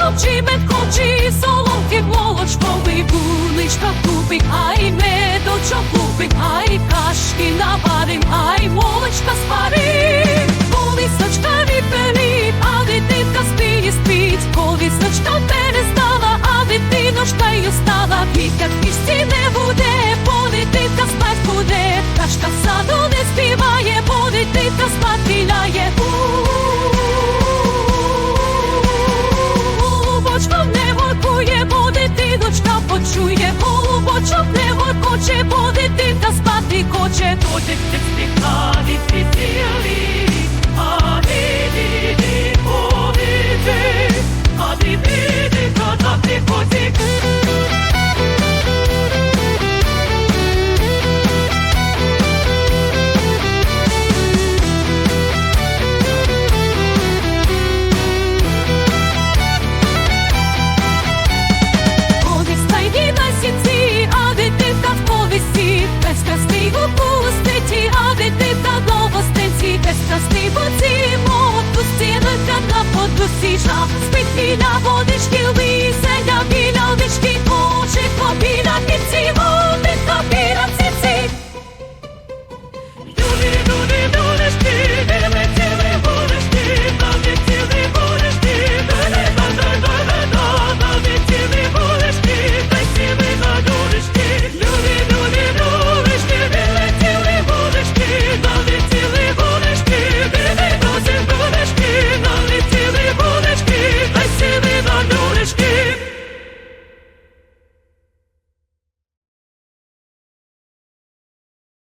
achievement. Оці, мов пустінка на подусі,